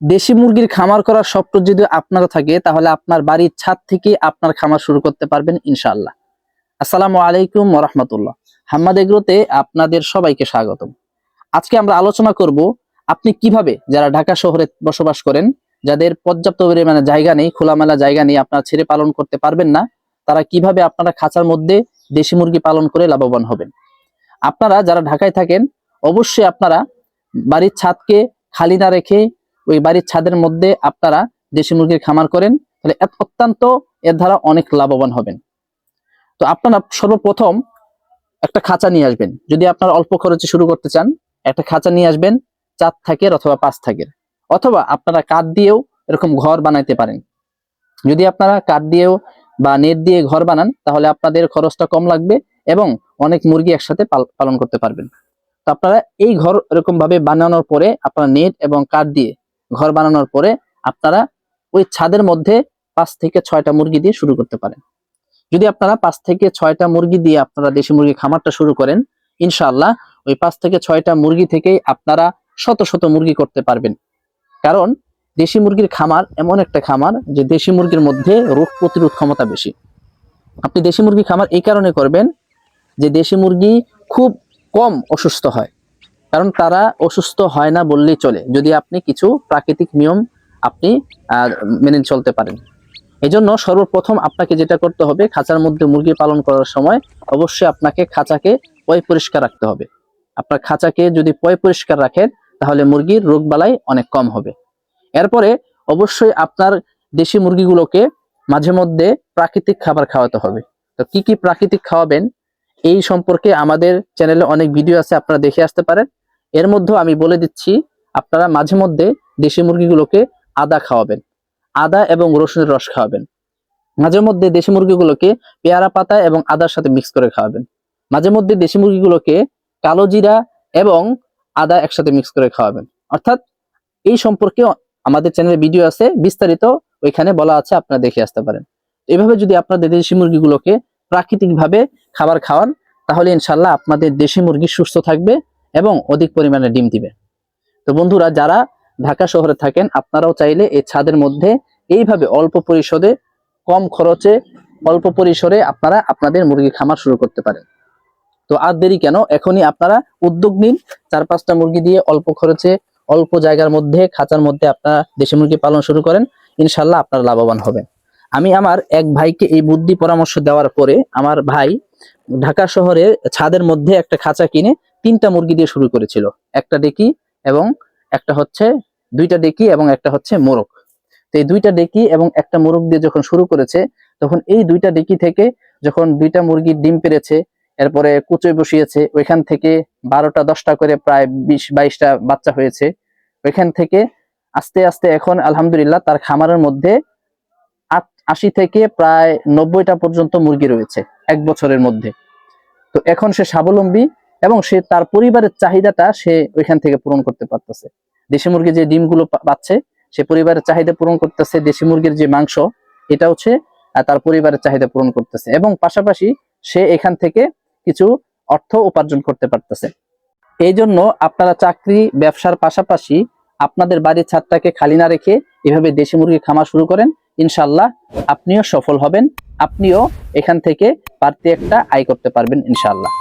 দেশি মুরগির খামার করার স্বপ্ন যদি আপনার থাকে, তাহলে আপনার বাড়ির ছাদ থেকে আপনার খামার শুরু করতে পারবেন ইনশাল্লাহ আসসালামু আলাইকুম রহমতুল্লাহ। হাম্মাদ এগ্রোতে আপনাদের সবাইকে স্বাগতম। আজকে আমরা আলোচনা করব, আপনি কীভাবে যারা ঢাকা শহরে বসবাস করেন, যাদের পর্যাপ্ত পরিমাণে জায়গা নেই, খোলামেলা জায়গা নেই আপনারা ছেড়ে পালন করতে পারবেন না, তারা কীভাবে আপনারা খাঁচার মধ্যে দেশি মুরগি পালন করে লাভবান হবেন? আপনারা যারা ঢাকায় থাকেন, অবশ্যই আপনারা বাড়ির ছাদকে খালি না রেখে ওই বাড়ির ছাদের মধ্যে আপনারা দেশি মুরগির খামার করেন, তাহলে অত্যন্ত এর দ্বারা অনেক লাভবান হবেন। তো আপনারা সর্বপ্রথম একটা খাঁচা নিয়ে আসবেন। যদি আপনারা অল্প খরচে শুরু করতে চান, একটা খাঁচা নিয়ে আসবেন চার থাকের অথবা পাঁচ থাকের। অথবা আপনারা কাঠ দিয়েও এরকম ঘর বানাইতে পারেন। যদি আপনারা কাঠ দিয়েও বা নেট দিয়ে ঘর বানান, তাহলে আপনাদের খরচটা কম লাগবে এবং অনেক মুরগি একসাথে পাল- পালন করতে পারবেন। তো আপনারা এই ঘর এরকম ভাবে বানানোর পরে আপনারা নেট এবং কাঠ দিয়ে ঘর বানানোর পরে আপনারা ওই ছাদের মধ্যে পাঁচ থেকে ছয়টা মুরগি দিয়ে শুরু করতে পারেন। যদি আপনারা পাঁচ থেকে ছয়টা মুরগি দিয়ে আপনারা দেশি মুরগি খামারটা শুরু করেন, ইনশাআল্লাহ ওই পাঁচ থেকে ছয়টা মুরগি থেকেই আপনারা শত শত মুরগি করতে পারবেন। কারণ দেশি মুরগির খামার এমন একটা খামার যে দেশি মুরগির মধ্যে রোগ প্রতিরোধ ক্ষমতা বেশি। আপনি দেশি মুরগি খামার এই কারণে করবেন যে দেশি মুরগি খুব কম অসুস্থ হয়। কারণ তারা অসুস্থ হয় না বললেই চলে, যদি আপনি কিছু প্রাকৃতিক নিয়ম আপনি মেনে চলতে পারেন। এই জন্য সর্বপ্রথম আপনাকে যেটা করতে হবে, খাঁচার মধ্যে মুরগি পালন করার সময় অবশ্যই আপনাকে খাঁচাকে পয় পরিষ্কার রাখতে হবে। আপনার খাঁচাকে যদি পয় পরিষ্কার রাখেন, তাহলে মুরগির রোগবালাই অনেক কম হবে। এরপরে অবশ্যই আপনার দেশি মুরগিগুলোকে মাঝে মধ্যে প্রাকৃতিক খাবার খাওয়াতে হবে। তো কি কি প্রাকৃতিক খাওয়াবেন, এই সম্পর্কে আমাদের চ্যানেলে অনেক ভিডিও আছে, আপনারা দেখে আসতে পারেন। এর মধ্যেও আমি বলে দিচ্ছি, আপনারা মাঝে মধ্যে দেশি মুরগিগুলোকে আদা খাওয়াবেন, আদা এবং রসুনের রস খাওয়াবেন। মাঝে মধ্যে দেশি মুরগিগুলোকে পেয়ারা পাতা এবং আদার সাথে মিক্স করে খাওয়াবেন। মাঝে মধ্যে দেশি মুরগিগুলোকে কালো জিরা এবং আদা একসাথে মিক্স করে খাওয়াবেন। অর্থাৎ এই সম্পর্কে আমাদের চ্যানেলে ভিডিও আছে, বিস্তারিত ওইখানে বলা আছে, আপনারা দেখে আসতে পারেন। এভাবে যদি আপনাদের দেশি মুরগিগুলোকে প্রাকৃতিকভাবে খাবার খাওয়ান, তাহলে ইনশাল্লাহ আপনাদের দেশি মুরগি সুস্থ থাকবে। এবং অধিক পরিমাণে ডিম দিবে। তো বন্ধুরা, যারা ঢাকা শহরে থাকেন, আপনারাও চাইলে এই ছাদের মধ্যে এইভাবে অল্প পরিসরে, কম খরচে, অল্প পরিসরে আপনারা আপনাদের মুরগি খামার শুরু করতে পারেন। তো আর দেরি কেন? এখনই আপনারা উদ্যোগ নিন। চার পাঁচটা মুরগি দিয়ে অল্প খরচে, অল্প জায়গার মধ্যে, খাঁচার মধ্যে আপনারা দেশি মুরগি পালন শুরু করেন। ইনশাল্লাহ আপনারা লাভবান হবেন। আমি আমার এক ভাইকে এই বুদ্ধি পরামর্শ দেওয়ার পরে, আমার ভাই ঢাকা শহরের ছাদের মধ্যে একটা খাঁচা কিনে তিনটা মুরগি দিয়ে শুরু করেছিল। একটা ডেকি এবং একটা হচ্ছে, দুইটা ডেকি এবং একটা হচ্ছে মোরগ। তো এই দুইটা ডেকি এবং একটা মোরগ দিয়ে যখন শুরু করেছে, তখন এই দুইটা ডেকি থেকে যখন দুইটা মুরগি ডিম পেরেছে, এরপরে কুচোয় বসিয়েছে, ওইখান থেকে বারোটা, দশটা করে প্রায় বিশ, বাইশটা বাচ্চা হয়েছে। ওইখান থেকে আস্তে আস্তে এখন আলহামদুলিল্লাহ তার খামারের মধ্যে আশি থেকে প্রায় নব্বইটা পর্যন্ত মুরগি রয়েছে এক বছরের মধ্যে। তো এখন সে স্বাবলম্বী এবং সে তার পরিবারের চাহিদাটা সে ওইখান থেকে পূরণ করতে পারতেছে। দেশি মুরগি যে ডিমগুলো পাচ্ছে, সে পরিবারের চাহিদা পূরণ করতেছে দেশি মুরগির যে মাংস, এটা হচ্ছে তার পরিবারের চাহিদা পূরণ করতেছে এবং পাশাপাশি সে এখান থেকে কিছু অর্থ উপার্জন করতে পারতেছে। এই জন্য আপনারা চাকরি, ব্যবসার পাশাপাশি আপনাদের বাড়ির ছাদটাকে খালি না রেখে এভাবে দেশি মুরগি খামার শুরু করেন ইনশাল্লাহ আপনিও সফল হবেন, আপনিও এখান থেকে বাড়তি একটা আয় করতে পারবেন ইনশাল্লাহ